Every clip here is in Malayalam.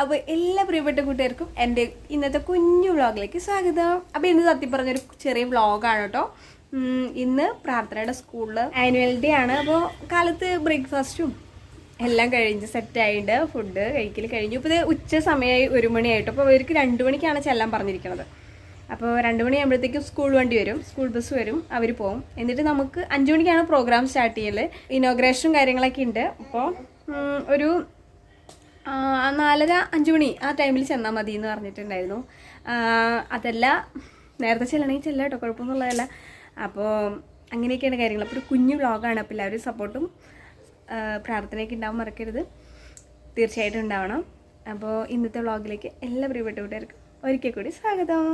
അപ്പോൾ എല്ലാ പ്രിയപ്പെട്ട കൂട്ടുകാർക്കും എന്റെ ഇന്നത്തെ കുഞ്ഞു വ്ളോഗിലേക്ക് സ്വാഗതം. അപ്പോൾ ഇന്ന് സത്യം പറഞ്ഞൊരു ചെറിയ വ്ളോഗാണ് കേട്ടോ. ഇന്ന് പ്രാർത്ഥനയുടെ സ്കൂളിൽ ആനുവൽ ഡേ ആണ്. അപ്പോൾ കാലത്ത് ബ്രേക്ക്ഫാസ്റ്റും എല്ലാം കഴിഞ്ഞ് സെറ്റായിട്ട് ഫുഡ് കഴിക്കൽ കഴിഞ്ഞു. ഇപ്പോൾ ഇത് ഉച്ച സമയമായി ഒരു മണിയായിട്ട്. അപ്പോൾ അവർക്ക് രണ്ട് മണിക്കാണ് ചെല്ലാൻ പറഞ്ഞിരിക്കുന്നത് അപ്പോൾ രണ്ട് മണിയാകുമ്പോഴത്തേക്കും സ്കൂൾ വണ്ടി വരും. സ്കൂൾ ബസ് വരും. അവർ പോകും എന്നിട്ട് നമുക്ക് അഞ്ച് മണിക്കാണ് പ്രോഗ്രാം സ്റ്റാർട്ട് ചെയ്യൽ ഇനോഗ്രേഷനും കാര്യങ്ങളൊക്കെ ഉണ്ട് അപ്പോൾ ഒരു നാലര അഞ്ച് മണി ആ ടൈമിൽ ചെന്നാൽ മതി എന്ന് പറഞ്ഞിട്ടുണ്ടായിരുന്നു അതല്ല നേരത്തെ ചെല്ലണമെങ്കിൽ ചെല്ലാം കേട്ടോ കുഴപ്പമൊന്നുള്ളതല്ല അപ്പോൾ അങ്ങനെയൊക്കെയാണ് കാര്യങ്ങൾ. അപ്പോൾ ഒരു കുഞ്ഞു വ്ളോഗാണ് അപ്പോൾ എല്ലാവരും സപ്പോർട്ടും പ്രാർത്ഥനയൊക്കെ ഉണ്ടാവാൻ മറക്കരുത്. തീർച്ചയായിട്ടും ഉണ്ടാവണം. അപ്പോൾ ഇന്നത്തെ വ്ളോഗിലേക്ക് എല്ലാ പ്രിയപ്പെട്ട കൂട്ടുകാർക്കും ഒരിക്കൽ കൂടി സ്വാഗതം.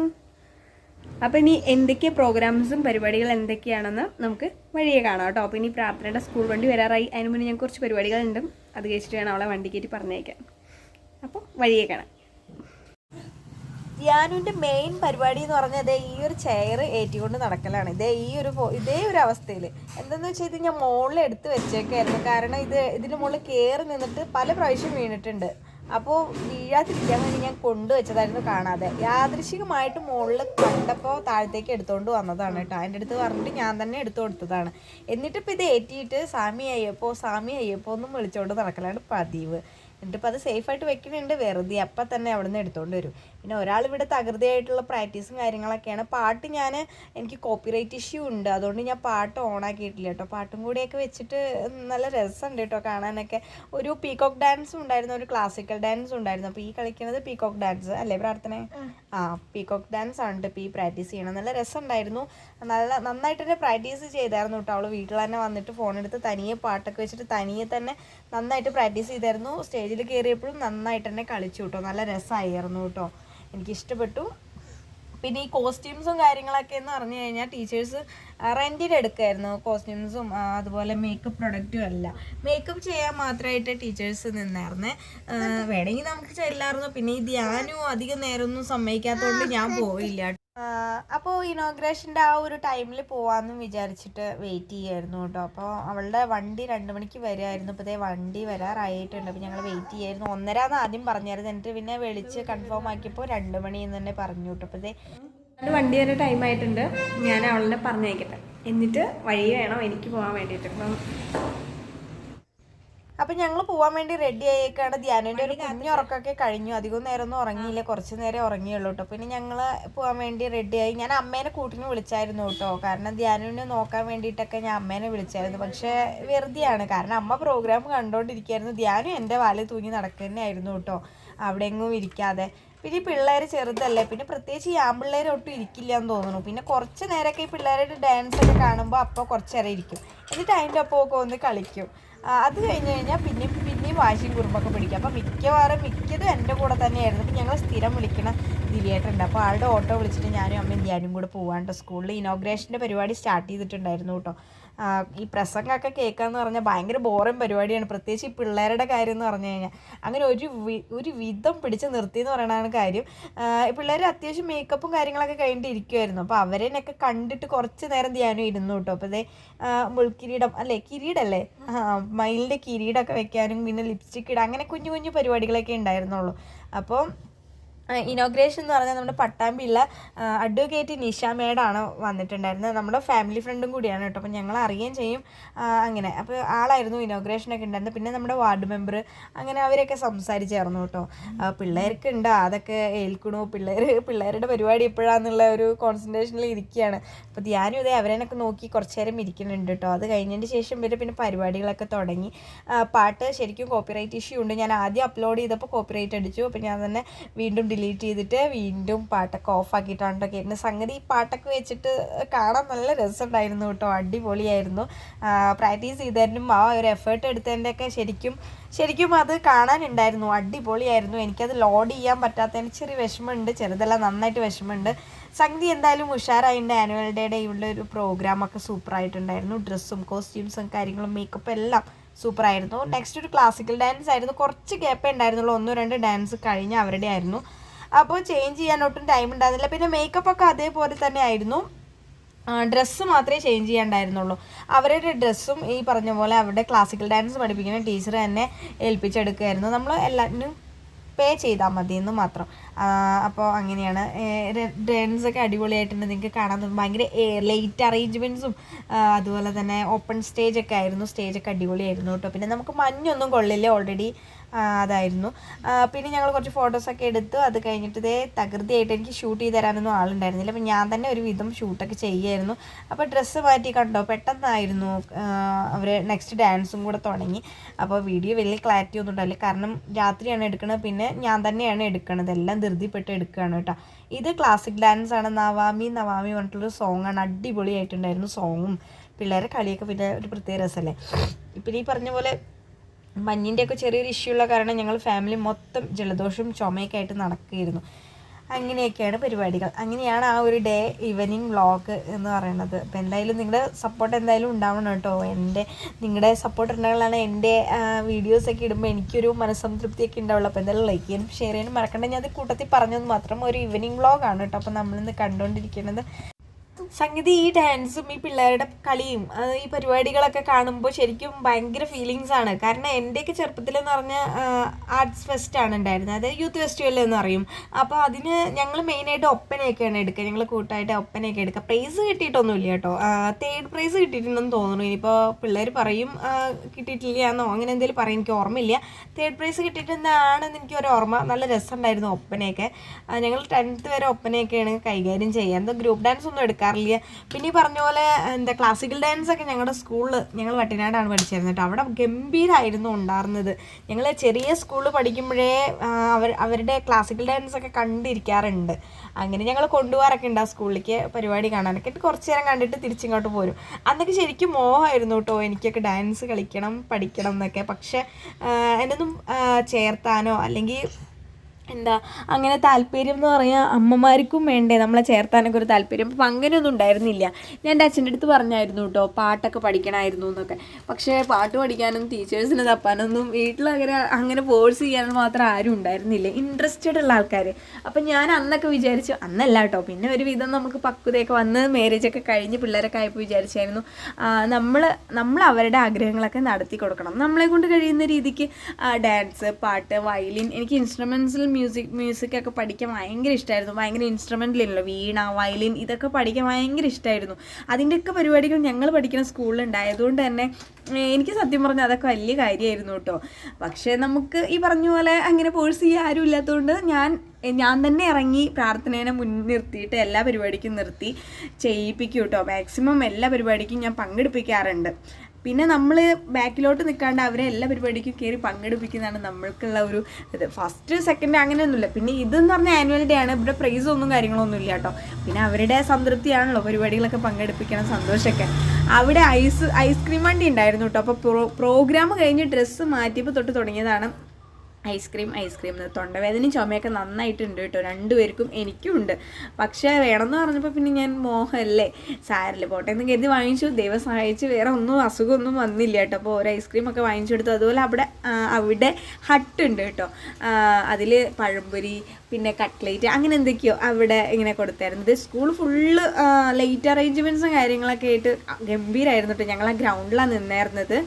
അപ്പോൾ ഇനി എന്തൊക്കെ പ്രോഗ്രാംസും പരിപാടികൾ എന്തൊക്കെയാണെന്ന് നമുക്ക് വഴിയെ കാണാം കേട്ടോ. അപ്പോൾ ഇനി പ്രാർത്ഥനയുടെ സ്കൂൾ വണ്ടി വരാറായി. അതിന് മുന്നേ ഞാൻ കുറച്ച് പരിപാടികളുണ്ട്. അത് കഴിച്ചിട്ട് വേണം അവളെ വണ്ടി കയറ്റി പറഞ്ഞേക്കാൻ അപ്പോൾ വഴിയെ കാണാം ധ്യാനുവിന്റെ മെയിൻ പരിപാടി എന്ന് പറഞ്ഞാൽ ഇതേ ഈ ഒരു ചെയർ ഏറ്റിക്കൊണ്ട് നടക്കലാണ്. ഇതേ ഈ ഒരു ഇതേ ഒരു അവസ്ഥയിൽ എന്തെന്ന് വെച്ച് കഴിഞ്ഞാൽ ഞാൻ മുകളിൽ എടുത്ത് വെച്ചേക്കായിരുന്നു. കാരണം ഇത് ഇതിന് മുകളിൽ കയറി നിന്നിട്ട് പല പ്രാവശ്യം വീണിട്ടുണ്ട്. അപ്പോൾ വീഴാതിരിക്കാൻ വേണ്ടി ഞാൻ കൊണ്ടുവച്ചതായിരുന്നു കാണാതെ. യാദൃശികമായിട്ട് മുകളിൽ കണ്ടപ്പോൾ താഴത്തേക്ക് എടുത്തുകൊണ്ട് വന്നതാണ് കേട്ടോ. അതിന്റെ അടുത്ത് പറഞ്ഞിട്ട് ഞാൻ തന്നെ എടുത്തു കൊടുത്തതാണ്. എന്നിട്ട് ഇപ്പോൾ ഇത് ഏറ്റിയിട്ട് സാമി അയ്യപ്പോ സാമി അയ്യപ്പോ ഒന്നും വിളിച്ചുകൊണ്ട് നടക്കലാണ് പതിവ്. എന്നിട്ടിപ്പോൾ അത് സേഫായിട്ട് വെക്കുന്നുണ്ട് വെറുതെ അപ്പം തന്നെ അവിടെ നിന്ന് എടുത്തുകൊണ്ട് വരും. പിന്നെ ഒരാൾ ഇവിടെ തകൃതിയായിട്ടുള്ള പ്രാക്ടീസും കാര്യങ്ങളൊക്കെയാണ്. പാട്ട് ഞാൻ എനിക്ക് കോപ്പിറൈറ്റ് ഇഷ്യൂ ഉണ്ട്. അതുകൊണ്ട് ഞാൻ പാട്ട് ഓൺ ആക്കിയിട്ടില്ല കേട്ടോ പാട്ടും കൂടിയൊക്കെ വെച്ചിട്ട് നല്ല രസമുണ്ട് കേട്ടോ കാണാനൊക്കെ. ഒരു പീകോക്ക് ഡാൻസ് ഉണ്ടായിരുന്നു ഒരു ക്ലാസിക്കൽ ഡാൻസ് ഉണ്ടായിരുന്നു. അപ്പോൾ ഈ കളിക്കുന്നത് പീകോക്ക് ഡാൻസ് അല്ലേ പ്രാർത്ഥന? ആ പീകോക്ക് ഡാൻസ് ആണ് ഇപ്പോൾ ഈ പ്രാക്ടീസ് ചെയ്യണം നല്ല രസമുണ്ടായിരുന്നു നല്ല നന്നായിട്ട് തന്നെ പ്രാക്ടീസ് ചെയ്തായിരുന്നു കേട്ടോ അവൾ വീട്ടിൽ തന്നെ വന്നിട്ട് ഫോണെടുത്ത് തനിയെ പാട്ടൊക്കെ വെച്ചിട്ട് തനിയെ തന്നെ നന്നായിട്ട് പ്രാക്ടീസ് ചെയ്തായിരുന്നു. സ്റ്റേജിൽ കയറിയപ്പോഴും നന്നായിട്ട് തന്നെ കളിച്ചു കേട്ടോ നല്ല രസമായിരുന്നു കേട്ടോ എനിക്ക് ഇഷ്ടപ്പെട്ടു പിന്നെ ഈ കോസ്റ്റ്യൂംസും കാര്യങ്ങളൊക്കെ എന്ന് പറഞ്ഞു കഴിഞ്ഞാൽ ടീച്ചേഴ്സ് റെന്റിന് എടുക്കായിരുന്നു കോസ്റ്റ്യൂംസും അതുപോലെ മേക്കപ്പ് പ്രൊഡക്റ്റും അല്ല മേക്കപ്പ് ചെയ്യാൻ മാത്രമായിട്ട് ടീച്ചേഴ്സ് നിന്നായിരുന്നേ. വേണമെങ്കിൽ നമുക്ക് ചെല്ലായിരുന്നു പിന്നെ ഈ ധ്യാനവും അധികം നേരമൊന്നും സമ്മതിക്കാത്തതുകൊണ്ട് ഞാൻ പോയില്ല. അപ്പോൾ ഇനോഗ്രേഷന്റെ ആ ഒരു ടൈമിൽ പോവാമെന്ന് വിചാരിച്ചിട്ട് വെയിറ്റ് ചെയ്യായിരുന്നു കേട്ടോ. അപ്പോൾ അവളുടെ വണ്ടി രണ്ട് മണിക്ക് വരുമായിരുന്നു ഇപ്പോൾ ഇതേ വണ്ടി വരാറായിട്ടുണ്ട്. അപ്പോൾ ഞങ്ങൾ വെയിറ്റ് ചെയ്യായിരുന്നു. ഒന്നര എന്ന് ആദ്യം പറഞ്ഞായിരുന്നു. എന്നിട്ട് പിന്നെ വിളിച്ച് കൺഫേം ആക്കിയപ്പോൾ രണ്ട് മണി എന്ന് തന്നെ പറഞ്ഞു കേട്ടോ. അപ്പോൾ ഇതേ വണ്ടി വരെ ടൈം ആയിട്ടുണ്ട്. ഞാൻ അവളെ പറഞ്ഞേക്കട്ടെ എന്നിട്ട് വഴി വേണം എനിക്ക് പോകാൻ വേണ്ടിയിട്ട്. അപ്പം അപ്പൊ ഞങ്ങൾ പോവാൻ വേണ്ടി റെഡി ആയേക്കാണ്. ധ്യാനുവിന്റെ ഒരു കുഞ്ഞു ഉറക്കൊക്കെ കഴിഞ്ഞു. അധികം നേരം ഒന്നും ഉറങ്ങിയില്ല. കുറച്ച് നേരം ഉറങ്ങിയുള്ളൂ കേട്ടോ പിന്നെ ഞങ്ങൾ പോവാൻ വേണ്ടി റെഡി ആയി. ഞാൻ അമ്മേനെ കൂട്ടിന് വിളിച്ചായിരുന്നു കേട്ടോ കാരണം ധ്യാനുവിനെ നോക്കാൻ വേണ്ടിയിട്ടൊക്കെ ഞാൻ അമ്മേനെ വിളിച്ചായിരുന്നു. പക്ഷെ വെറുതെയാണ്. കാരണം അമ്മ പ്രോഗ്രാം കണ്ടോണ്ടിരിക്കായിരുന്നു. ധ്യാനും എന്റെ വാൽ തൂങ്ങി നടക്കുന്നതായിരുന്നു കേട്ടോ അവിടെ എങ്ങും ഇരിക്കാതെ. പിന്നെ ഈ പിള്ളേർ ചെറുതല്ലേ. പിന്നെ പ്രത്യേകിച്ച് ഈ ആൺപിള്ളേർ ഒട്ടും ഇരിക്കില്ല എന്ന് തോന്നുന്നു. പിന്നെ കുറച്ച് നേരമൊക്കെ ഈ പിള്ളേരുടെ ഡാൻസ് ഒക്കെ കാണുമ്പോൾ അപ്പോൾ കുറച്ച് നേരം ഇരിക്കും. എന്നിട്ട് അതിന്റെ ഒപ്പമൊക്കെ ഒന്ന് കളിക്കും. അത് കഴിഞ്ഞ് കഴിഞ്ഞാൽ പിന്നെയും പിന്നെയും വാശിയും കുറുമ്പൊക്കെ പിടിക്കും. അപ്പോൾ മിക്കവാറും മിക്കതും എന്റെ കൂടെ തന്നെയായിരുന്നു. അപ്പോൾ ഞങ്ങൾ സ്ഥിരം വിളിക്കണ ദിലിയേട്ടുണ്ട് അപ്പോൾ ആളുടെ ഓട്ടോ വിളിച്ചിട്ട് ഞാനും അമ്മയും ധ്യാനും കൂടെ പോകാണ്ട് സ്കൂളിൽ ഇനോഗ്രേഷന്റെ പരിപാടി സ്റ്റാർട്ട് ചെയ്തിട്ടുണ്ടായിരുന്നു കേട്ടോ. ഈ പ്രസംഗമൊക്കെ കേൾക്കാന്ന് പറഞ്ഞാൽ ഭയങ്കര ബോറിങ് പരിപാടിയാണ്. പ്രത്യേകിച്ച് ഈ പിള്ളേരുടെ കാര്യം എന്ന് പറഞ്ഞു കഴിഞ്ഞാൽ അങ്ങനെ ഒരു ഒരു വിധം പിടിച്ച് നിർത്തി എന്ന് പറയണതാണ് കാര്യം. പിള്ളേർ അത്യാവശ്യം മേക്കപ്പും കാര്യങ്ങളൊക്കെ കഴിഞ്ഞിട്ട് ഇരിക്കുമായിരുന്നു അപ്പോൾ അവരെന്നൊക്കെ കണ്ടിട്ട് കുറച്ച് നേരം ധ്യാനം ഇരുന്നു കേട്ടോ. അപ്പോൾ ആ, മുൾക്കിരീടം അല്ലേ? കിരീടല്ലേ? മയിലിന്റെ കിരീടമൊക്കെ വെക്കാനും പിന്നെ ലിപ്സ്റ്റിക് ഇടാം അങ്ങനെ കുഞ്ഞു കുഞ്ഞു പരിപാടികളൊക്കെ ഉണ്ടായിരുന്നുള്ളൂ. അപ്പോൾ ഇനോഗ്രേഷൻ എന്ന് പറഞ്ഞാൽ നമ്മുടെ പട്ടാമ്പിയുള്ള അഡ്വക്കേറ്റ് നിഷ മേഡാണ് വന്നിട്ടുണ്ടായിരുന്നത്. നമ്മുടെ ഫാമിലി ഫ്രണ്ടും കൂടിയാണ് കേട്ടോ. അപ്പോൾ ഞങ്ങൾ അറിയുകയും ചെയ്യും അങ്ങനെ. അപ്പോൾ ആളായിരുന്നു ഇനോഗ്രേഷനൊക്കെ ഉണ്ടായിരുന്നത്. പിന്നെ നമ്മുടെ വാർഡ് മെമ്പർ അങ്ങനെ അവരൊക്കെ സംസാരിച്ചായിരുന്നു കേട്ടോ. പിള്ളേർക്ക് ഉണ്ട്. അതൊക്കെ ഏൽക്കണു. പിള്ളേർ പിള്ളേരുടെ പരിപാടി എപ്പോഴാണെന്നുള്ള ഒരു കോൺസെൻട്രേഷനിൽ ഇരിക്കുകയാണ്. അപ്പോൾ ധ്യാനം ഇതേ അവരെയൊക്കെ നോക്കി കുറച്ച് നേരം ഇരിക്കുന്നുണ്ട് കേട്ടോ. അത് കഴിഞ്ഞതിന് ശേഷം വരെ പിന്നെ പരിപാടികളൊക്കെ തുടങ്ങി. പാട്ട് ശരിക്കും കോപ്പിറൈറ്റ് ഇഷ്യൂ ഉണ്ട്. ഞാൻ ആദ്യം അപ്ലോഡ് ചെയ്തപ്പോൾ കോപ്പിറൈറ്റ് അടിച്ചു. അപ്പോൾ ഞാൻ തന്നെ വീണ്ടും ഡിലീറ്റ് ചെയ്തിട്ട് വീണ്ടും പാട്ടൊക്കെ ഓഫ് ആക്കിയിട്ടാണ് കേട്ടോ സംഗതി ഈ പാട്ടൊക്കെ വെച്ചിട്ട് കാണാൻ നല്ല രസമുണ്ടായിരുന്നു കേട്ടോ. അടിപൊളിയായിരുന്നു. പ്രാക്ടീസ് ചെയ്തതിനും ആ ഒരു എഫേർട്ട് എടുത്തതിന്റെയൊക്കെ ശരിക്കും ശരിക്കും അത് കാണാനുണ്ടായിരുന്നു. അടിപൊളിയായിരുന്നു. എനിക്കത് ലോഡ് ചെയ്യാൻ പറ്റാത്തതിന് ചെറിയ വിഷമമുണ്ട്. ചെറുതെല്ലാം നന്നായിട്ട് വിഷമമുണ്ട്. സംഗതി എന്തായാലും ഉഷാറായിട്ടുണ്ട് ആനുവൽ ഡേയുടെ ഇവിടെ ഒരു പ്രോഗ്രാമൊക്കെ സൂപ്പറായിട്ടുണ്ടായിരുന്നു. ഡ്രസ്സും കോസ്റ്റ്യൂംസും കാര്യങ്ങളും മേക്കപ്പ് എല്ലാം സൂപ്പറായിരുന്നു. നെക്സ്റ്റ് ഒരു ക്ലാസിക്കൽ ഡാൻസ് ആയിരുന്നു. കുറച്ച് ഗ്യാപ്പേ ഉണ്ടായിരുന്നുള്ളൂ. ഒന്നോ രണ്ട് ഡാൻസ് കഴിഞ്ഞ് അവരുടെ ആയിരുന്നു അപ്പോൾ ചേഞ്ച് ചെയ്യാൻ ഒട്ടും ടൈം ഉണ്ടായിരുന്നില്ല. പിന്നെ മേക്കപ്പ് ഒക്കെ അതേപോലെ തന്നെ ആയിരുന്നു. ഡ്രസ്സ് മാത്രമേ ചേഞ്ച് ചെയ്യാണ്ടായിരുന്നുള്ളൂ. അവരുടെ ഡ്രസ്സും ഈ പറഞ്ഞ പോലെ അവരുടെ ക്ലാസിക്കൽ ഡാൻസ് പഠിപ്പിക്കുന്ന ടീച്ചർ തന്നെ ഏൽപ്പിച്ചെടുക്കുമായിരുന്നു നമ്മൾ എല്ലാത്തിനും പേ ചെയ്താൽ മതി എന്ന് മാത്രം അപ്പോൾ അങ്ങനെയാണ്. ഡാൻസ് ഒക്കെ അടിപൊളിയായിട്ടുണ്ട്. നിങ്ങൾക്ക് കാണാൻ ഭയങ്കര ലേറ്റ് അറേഞ്ച്മെന്റ്സും അതുപോലെ തന്നെ ഓപ്പൺ സ്റ്റേജ് ഒക്കെ ആയിരുന്നു. സ്റ്റേജൊക്കെ അടിപൊളിയായിരുന്നു കേട്ടോ. പിന്നെ നമുക്ക് മഞ്ഞൊന്നും കൊള്ളില്ല. ഓൾറെഡി അതായിരുന്നു. പിന്നെ ഞങ്ങൾ കുറച്ച് ഫോട്ടോസൊക്കെ എടുത്തു. അത് കഴിഞ്ഞിട്ട് ഇതേ തകൃതിയായിട്ട് എനിക്ക് ഷൂട്ട് ചെയ്ത് തരാനൊന്നും ആളുണ്ടായിരുന്നില്ല. അപ്പം ഞാൻ തന്നെ ഒരു വിധം ഷൂട്ടൊക്കെ ചെയ്യായിരുന്നു. അപ്പോൾ ഡ്രസ്സ് മാറ്റി കണ്ടോ? പെട്ടെന്നായിരുന്നു അവർ നെക്സ്റ്റ് ഡാൻസും കൂടെ തുടങ്ങി. അപ്പോൾ വീഡിയോ വലിയ ക്ലാരിറ്റി ഒന്നും ഉണ്ടാവില്ല. കാരണം രാത്രിയാണ് എടുക്കുന്നത് പിന്നെ ഞാൻ തന്നെയാണ് എടുക്കുന്നത് എല്ലാം ധൃതിപ്പെട്ട് എടുക്കുകയാണ് കേട്ടോ. ഇത് ക്ലാസിക് ഡാൻസ് ആണ്. നവാമി നവാമി പറഞ്ഞിട്ടുള്ളൊരു സോങ് ആണ്. അടിപൊളിയായിട്ടുണ്ടായിരുന്നു സോങ്ങും പിള്ളേരെ കളിയൊക്കെ പിന്നെ ഒരു പ്രത്യേക രസമല്ലേ പിന്നെ ഈ പറഞ്ഞ പോലെ മഞ്ഞിന്റെ ഒക്കെ ചെറിയൊരു ഇഷ്യൂ ഉള്ള കാരണം ഞങ്ങൾ ഫാമിലി മൊത്തം ജലദോഷം ചുമയൊക്കെ ആയിട്ട് നടക്കുകയായിരുന്നു. അങ്ങനെയൊക്കെയാണ് പരിപാടികൾ. അങ്ങനെയാണ് ആ ഒരു ഡേ ഈവനിങ് വ്ളോഗ് എന്ന് പറയുന്നത്. അപ്പോൾ എന്തായാലും നിങ്ങളുടെ സപ്പോർട്ട് എന്തായാലും ഉണ്ടാവണം കേട്ടോ. എന്റെ നിങ്ങളുടെ സപ്പോർട്ട് ഉണ്ടെങ്കിലാണ് എന്റെ വീഡിയോസൊക്കെ ഇടുമ്പോൾ എനിക്കൊരു മനസ്സംതൃപ്തിയൊക്കെ ഉണ്ടാവുള്ളൂ. അപ്പോൾ എന്തായാലും ലൈക്ക് ചെയ്യാനും ഷെയർ ചെയ്യാനും മറക്കണ്ട. ഞാൻ അത് കൂട്ടത്തിൽ പറഞ്ഞത് മാത്രം ഒരു ഈവനിങ് വ്ളോഗാണ് കേട്ടോ. അപ്പോൾ നമ്മളിന്ന് കണ്ടുകൊണ്ടിരിക്കുന്നത് സംഗതി ഈ ഡാൻസും ഈ പിള്ളേരുടെ കളിയും ഈ പരിപാടികളൊക്കെ കാണുമ്പോൾ ശരിക്കും ഭയങ്കര ഫീലിങ്സ് ആണ്. കാരണം എന്റെയൊക്കെ ചെറുപ്പത്തിലെന്ന് പറഞ്ഞാൽ ആർട്സ് ഫെസ്റ്റ് ആണ് ഉണ്ടായിരുന്നത്. അതായത് യൂത്ത് ഫെസ്റ്റിവൽ എന്ന് പറയും. അപ്പോൾ അതിന് ഞങ്ങൾ മെയിനായിട്ട് ഒപ്പനയൊക്കെയാണ് എടുക്കുക. ഞങ്ങൾ കൂട്ടായിട്ട് ഒപ്പനയൊക്കെ എടുക്കുക. പ്രൈസ് കിട്ടിയിട്ടൊന്നുമില്ല കേട്ടോ. തേർഡ് പ്രൈസ് കിട്ടിയിട്ടുണ്ടെന്ന് തോന്നുന്നു. ഇനിയിപ്പോൾ പിള്ളേർ പറയും കിട്ടിയിട്ടില്ല എന്നോ അങ്ങനെ എന്തെങ്കിലും പറയും എനിക്ക് ഓർമ്മയില്ല. തേർഡ് പ്രൈസ് കിട്ടിയിട്ടുണ്ടാണെന്ന് എനിക്ക് ഒരു ഓർമ്മ. നല്ല രസമുണ്ടായിരുന്നു ഒപ്പനയൊക്കെ. ഞങ്ങൾ ടെൻത്ത് വരെ ഒപ്പനയൊക്കെയാണ് കൈകാര്യം ചെയ്യുക. എന്താ ഗ്രൂപ്പ് ഡാൻസ് ഒന്നും എടുക്കാറില്ല. പിന്നെ ഈ പറഞ്ഞ പോലെ എന്താ ക്ലാസിക്കൽ ഡാൻസ് ഒക്കെ ഞങ്ങളുടെ സ്കൂളിൽ ഞങ്ങൾ വട്ടിനാടാണ് പഠിച്ചിരുന്നത് കേട്ടോ. അവിടെ ഗംഭീരമായിരുന്നു ഉണ്ടായിരുന്നത് ഞങ്ങൾ ചെറിയ സ്കൂളിൽ പഠിക്കുമ്പോഴേ അവർ അവരുടെ ക്ലാസിക്കൽ ഡാൻസ് ഒക്കെ കണ്ടിരിക്കാറുണ്ട്. അങ്ങനെ ഞങ്ങൾ കൊണ്ടുപോകാറൊക്കെ ഉണ്ട് ആ സ്കൂളിലേക്ക് പരിപാടി കാണാനൊക്കെ. കുറച്ച് നേരം കണ്ടിട്ട് തിരിച്ചിങ്ങോട്ട് പോരും. അന്നൊക്കെ ശരിക്കും മോഹമായിരുന്നു കേട്ടോ എനിക്കൊക്കെ ഡാൻസ് കളിക്കണം പഠിക്കണം എന്നൊക്കെ. പക്ഷേ എന്നൊന്നും ചേർത്താനോ അല്ലെങ്കിൽ എന്താ അങ്ങനെ താല്പര്യം എന്ന് പറയാൻ അമ്മമാർക്കും വേണ്ടേ? നമ്മളെ ചേർത്താനൊക്കെ ഒരു താല്പര്യം. അപ്പം അങ്ങനെയൊന്നും ഉണ്ടായിരുന്നില്ല. ഞാൻ എന്റെ അച്ഛന്റെ അടുത്ത് പറഞ്ഞായിരുന്നു കേട്ടോ പാട്ടൊക്കെ പഠിക്കണമായിരുന്നു എന്നൊക്കെ. പക്ഷേ പാട്ട് പഠിക്കാനും ടീച്ചേഴ്സിനെ തപ്പാനൊന്നും വീട്ടിലങ്ങനെ അങ്ങനെ ഫോഴ്സ് ചെയ്യാനും മാത്രം ആരും ഉണ്ടായിരുന്നില്ല. ഇൻട്രസ്റ്റഡ് ഉള്ള ആൾക്കാർ അപ്പം ഞാൻ അന്നൊക്കെ വിചാരിച്ചു അന്നല്ല കേട്ടോ. പിന്നെ ഒരു വിധം നമുക്ക് പക്വതയൊക്കെ വന്ന് മാരേജ് ഒക്കെ കഴിഞ്ഞ് പിള്ളേരൊക്കെ ആയപ്പോൾ വിചാരിച്ചായിരുന്നു. നമ്മൾ നമ്മൾ അവരുടെ ആഗ്രഹങ്ങളൊക്കെ നടത്തി കൊടുക്കണം. നമ്മളെ കൊണ്ട് കഴിയുന്ന രീതിക്ക് ഡാൻസ് പാട്ട് വയലിൻ എനിക്ക് ഇൻസ്ട്രുമെൻസിൽ മ്യൂസിക് മ്യൂസിക് ഒക്കെ പഠിക്കാൻ ഭയങ്കര ഇഷ്ടമായിരുന്നു ഭയങ്കര ഇൻസ്ട്രുമെന്റിലല്ലോ വീണ വയലിൻ ഇതൊക്കെ പഠിക്കാൻ ഭയങ്കര ഇഷ്ടമായിരുന്നു അതിന്റെയൊക്കെ പരിപാടികൾ ഞങ്ങൾ പഠിക്കുന്ന സ്കൂളിലുണ്ടായതുകൊണ്ട് തന്നെ എനിക്ക് സത്യം പറഞ്ഞാൽ അതൊക്കെ വലിയ കാര്യമായിരുന്നു കേട്ടോ. പക്ഷേ നമുക്ക് ഈ പറഞ്ഞ പോലെ അങ്ങനെ ഫോഴ്സ് ചെയ്യാൻ ആരും ഇല്ലാത്തതുകൊണ്ട് ഞാൻ ഞാൻ തന്നെ ഇറങ്ങി പ്രാർത്ഥനേനെ മുൻനിർത്തിയിട്ട് എല്ലാ പരിപാടിക്കും നിർത്തി ചെയ്യിപ്പിക്കും കേട്ടോ. മാക്സിമം എല്ലാ പരിപാടിക്കും ഞാൻ പങ്കെടുപ്പിക്കാറുണ്ട്. പിന്നെ നമ്മൾ ബാക്കിലോട്ട് നിൽക്കാണ്ട് അവരെ എല്ലാ പരിപാടിക്കും കയറി പങ്കെടുപ്പിക്കുന്നതാണ് നമ്മൾക്കുള്ള ഒരു ഇത്. ഫസ്റ്റ് സെക്കൻഡ് അങ്ങനെയൊന്നുമില്ല. പിന്നെ ഇതെന്ന് പറഞ്ഞാൽ ആനുവൽ ഡേ ആണ്. ഇവിടെ പ്രൈസ് ഒന്നും കാര്യങ്ങളൊന്നും ഇല്ല കേട്ടോ. പിന്നെ അവരുടെ സംതൃപ്തിയാണല്ലോ പരിപാടികളൊക്കെ പങ്കെടുപ്പിക്കണം സന്തോഷമൊക്കെ. അവിടെ ഐസ് ഐസ്ക്രീം വണ്ടി ഉണ്ടായിരുന്നു കേട്ടോ. അപ്പോൾ പ്രോ പ്രോഗ്രാം കഴിഞ്ഞ് ഡ്രസ്സ് മാറ്റിയപ്പോൾ തൊട്ട് തുടങ്ങിയതാണ്. ഐസ്ക്രീം ഐസ്ക്രീം എന്ന് തൊണ്ടവേദനയും ചുമയൊക്കെ നന്നായിട്ടുണ്ട് കേട്ടോ. രണ്ടുപേർക്കും എനിക്കും ഉണ്ട് പക്ഷേ വേണമെന്ന് പറഞ്ഞപ്പോൾ പിന്നെ ഞാൻ മോഹമല്ലേ സാരല്ലേ പോട്ടെ എന്ന് കരുതി വാങ്ങിച്ചു. ദൈവം സഹായിച്ച് വേറെ ഒന്നും അസുഖമൊന്നും വന്നില്ല കേട്ടോ. അപ്പോൾ ഒരു ഐസ്ക്രീം ഒക്കെ വാങ്ങിച്ചു കൊടുത്തു. അതുപോലെ അവിടെ അവിടെ ഹട്ട് ഉണ്ട് കേട്ടോ. അതിൽ പഴംപൊരി പിന്നെ കട്ട്ലേറ്റ് അങ്ങനെ എന്തൊക്കെയോ അവിടെ ഇങ്ങനെ കൊടുത്തായിരുന്നു. ഇത് സ്കൂൾ ഫുള്ള് ലൈറ്റ് അറേഞ്ച്മെന്റ്സും കാര്യങ്ങളൊക്കെ ആയിട്ട് ഗംഭീരമായിരുന്നു കേട്ടോ. ഞങ്ങൾ ആ ഗ്രൗണ്ടിലാണ് നിന്നായിരുന്നത്.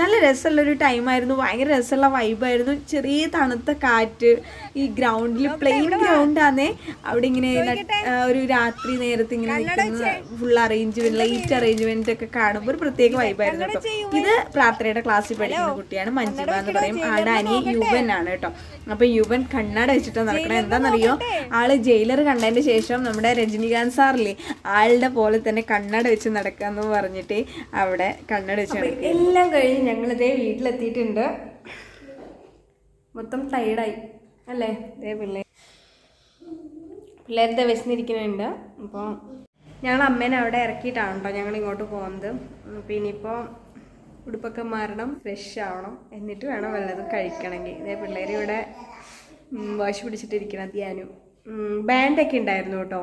നല്ല രസമുള്ളൊരു ടൈമായിരുന്നു ഭയങ്കര രസമുള്ള വൈബായിരുന്നു ചെറിയ തണുത്ത കാറ്റ് ഈ ഗ്രൗണ്ടിൽ പ്ലെയിൻ ഗ്രൗണ്ടാന്നേ അവിടെ ഇങ്ങനെ ഒരു രാത്രി നേരത്തെ ഇങ്ങനെ നിൽക്കുന്ന ഫുൾ അറേഞ്ച്മെന്റ് ലൈറ്റ് അറേഞ്ച്മെന്റ് ഒക്കെ കാണുമ്പോൾ ഒരു പ്രത്യേക വൈബായിരുന്നു കേട്ടോ. ഇത് പ്രാർത്ഥനയുടെ ക്ലാസ്സിൽ പഠിക്കുന്ന കുട്ടിയാണ് മഞ്ജുബ എന്ന് പറയും. ആടെ അനിയൻ യുവൻ ആണ് കേട്ടോ. അപ്പൊ യുവൻ കണ്ണട വെച്ചിട്ട് നടക്കണം. എന്താണെന്നറിയോ? ആൾ ജയിലർ കണ്ടതിന് ശേഷം നമ്മുടെ രജനികാന്ത് സാറില്ലേ ആളുടെ പോലെ തന്നെ കണ്ണട വെച്ച് നടക്കാന്ന് പറഞ്ഞിട്ട് അവിടെ കണ്ണട വെച്ച് എല്ലാം കഴിഞ്ഞ് ഞങ്ങളിതേ വീട്ടിലെത്തിയിട്ടുണ്ട്. മൊത്തം ടൈഡായി അല്ലേ? ഇതേ പിള്ളേർ പിള്ളേരുടെ വിശന്നിരിക്കുന്നുണ്ട്. അപ്പോൾ ഞങ്ങൾ അമ്മേനെ അവിടെ ഇറക്കിയിട്ടാണ് കേട്ടോ ഞങ്ങൾ ഇങ്ങോട്ട് പോകുന്നത്. പിന്നെ ഇനിയിപ്പോൾ ഉടുപ്പൊക്കെ മാറണം ഫ്രഷ് ആവണം എന്നിട്ട് വേണം വല്ലതും കഴിക്കണമെങ്കിൽ. ഇതേ പിള്ളേർ ഇവിടെ വാശി പിടിച്ചിട്ടിരിക്കണം ധ്യാനും. ബാൻഡൊക്കെ ഉണ്ടായിരുന്നു കേട്ടോ.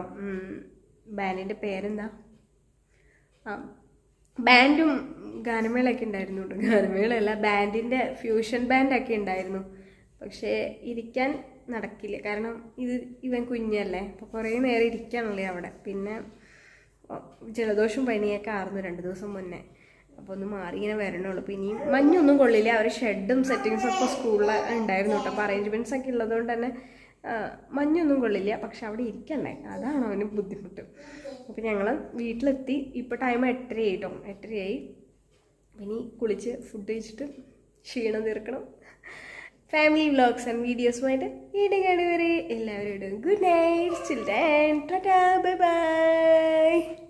ബാൻഡിന്റെ പേരെന്താ? ആ ബാൻഡും ഗാനമേളയൊക്കെ ഉണ്ടായിരുന്നു ഗാനമേളയല്ല ബാൻഡിന്റെ ഫ്യൂഷൻ ബാൻഡൊക്കെ ഉണ്ടായിരുന്നു. പക്ഷേ ഇരിക്കാൻ നടക്കില്ല. കാരണം ഇത് ഇവൻ കുഞ്ഞല്ലേ. അപ്പോൾ കുറേ നേരം ഇരിക്കാനുള്ളേ അവിടെ. പിന്നെ ജലദോഷം പനിയൊക്കെ ആയിരുന്നു രണ്ട് ദിവസം മുന്നേ. അപ്പോൾ ഒന്ന് മാറി ഇങ്ങനെ വരണുള്ളൂ. അപ്പോൾ ഇനിയും മഞ്ഞൊന്നും കൊള്ളില്ല. അവർ ഷെഡും സെറ്റിങ്സും ഒക്കെ സ്കൂളിൽ ഉണ്ടായിരുന്നു കേട്ടോ. അപ്പോൾ അറേഞ്ച്മെന്റ്സ് ഒക്കെ ഉള്ളതുകൊണ്ട് തന്നെ മഞ്ഞൊന്നും കൊള്ളില്ല. പക്ഷെ അവിടെ ഇരിക്കണ്ടേ. അതാണ് അവന് ബുദ്ധിമുട്ട്. അപ്പോൾ ഞങ്ങൾ വീട്ടിലെത്തി. ഇപ്പോൾ ടൈം എട്ടരയായി കേട്ടോ എട്ടരയായി. ഇനി കുളിച്ച് ഫുഡ് കഴിച്ചിട്ട് ക്ഷീണം തീർക്കണം. ഫാമിലി വ്ലോഗ്സ് ആൻഡ് വീഡിയോസുമായിട്ട് വീണ്ടും കാണുവരെ എല്ലാവരോടും good night children tata bye bye